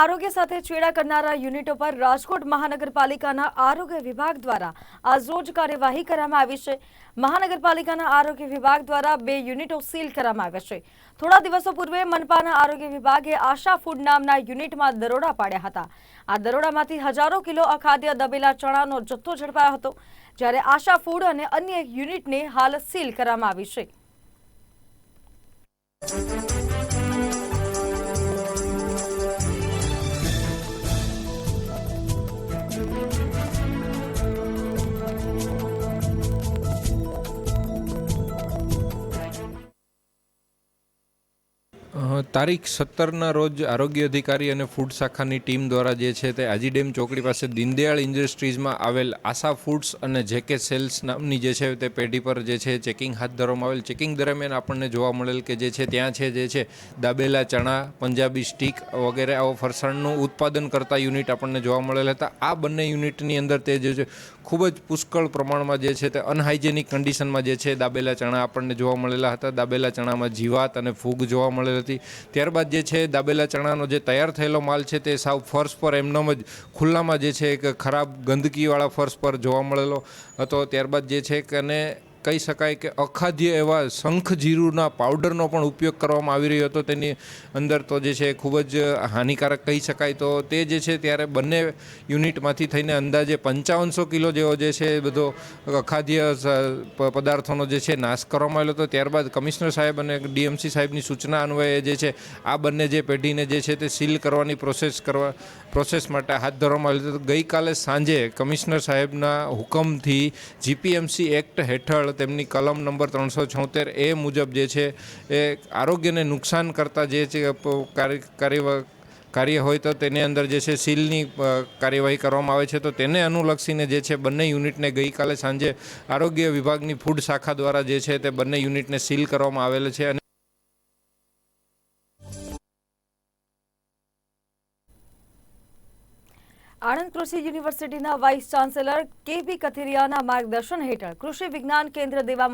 આરોગ્ય સાથે ચેડા કરનારા યુનિટો પર રાજકોટ મહાનગરપાલિકાના આરોગ્ય વિભાગ દ્વારા આજરોજ કાર્યવાહી કરવામાં આવી છે. મહાનગરપાલિકાના આરોગ્ય વિભાગ દ્વારા બે યુનિટો સીલ કરવામાં આવ્યા છે. થોડા દિવસો પૂર્વે મનપાના આરોગ્ય વિભાગે આશા ફૂડ નામના યુનિટમાં દરોડા પાડ્યા હતા. આ દરોડામાંથી હજારો કિલો અખાદ્ય દબેલા ચણાનો જથ્થો ઝડપાયો હતો, જ્યારે આશા ફૂડ અને અન્ય યુનિટને હાલ સીલ કરવામાં આવી છે. તારીખ સત્તરના રોજ આરોગ્ય અધિકારી અને ફૂડ શાખાની ટીમ દ્વારા જે છે તે આજી ડેમ ચોકડી પાસે દીનદયાળ ઇન્ડસ્ટ્રીઝમાં આવેલ આશા ફૂડ્સ અને જેકે સેલ્સ નામની જે છે તે પેઢી પર જે છે ચેકિંગ હાથ ધરવામાં આવેલ. ચેકિંગ દરમિયાન આપણને જોવા મળેલ કે જે છે ત્યાં છે જે છે દાબેલા ચણા, પંજાબી સ્ટીક વગેરે આવો ફરસાણનું ઉત્પાદન કરતા યુનિટ આપણને જોવા મળેલ હતા. આ બંને યુનિટની અંદર તે જે છે ખૂબ જ પુષ્કળ પ્રમાણમાં જે છે તે અનહાઇજેનિક કન્ડિશનમાં જે છે દાબેલા ચણા આપણને જોવા મળેલા હતા. દાબેલા ચણામાં જીવાત અને ફૂગ જોવા મળેલ હતી. ત્યારબાદ જે છે, દાબેલા ચણાનો જે તૈયાર થયેલો માલ છે, તે સાવ ફર્શ પર એમનેમ જ ખુલ્લામાં જે છે, એક ખરાબ ગંદકીવાળા ફર્શ પર જોવા મળેલો હતો. ત્યારબાદ જે છે કે અને કહી શકાય કે અખાદ્ય એવા શંખ જીરુના પાવડરનો પણ ઉપયોગ કરવામાં આવી રહ્યો હતો. તેની અંદર તો જે છે ખૂબ જ હાનિકારક કહી શકાય. તો તે જે છે ત્યારે બંને યુનિટમાંથી થઈને અંદાજે પંચાવનસો કિલો જેવો જે છે એ બધો અખાદ્ય પદાર્થોનો જે છે નાશ કરવામાં આવેલો હતો. ત્યારબાદ કમિશનર સાહેબ અને ડીએમસી સાહેબની સૂચના અન્વયે જે છે આ બંને જે પેઢીને જે છે તે સીલ કરવાની પ્રોસેસ કરવા પ્રોસેસ માટે હાથ ધરવામાં આવી હતી. ગઈકાલે સાંજે કમિશનર સાહેબના હુકમથી જીપીએમસી એક્ટ હેઠળ તેમની કલમ નંબર ત્રણસો છોતેર એ મુજબ જે છે, એ આરોગ્યને નુકસાન કરતા જે છે કાર્ય કાર્ય હોય તો તેની અંદર જે છે, સીલની કાર્યવાહી કરવામાં આવે છે. તો તેને અનુલક્ષીને જે છે, બંને યુનિટને ગઈકાલે સાંજે આરોગ્ય વિભાગની ફૂડ શાખા દ્વારા જે છે, તે બંને યુનિટને સીલ કરવામાં આવેલ છે. અને આણંદ કૃષિ યુનિવર્સિટીના વાઇસ ચાન્સેલર કે બી કથિરિયાના માર્ગદર્શન હેઠળ કૃષિ વિજ્ઞાન કેન્દ્ર દેવા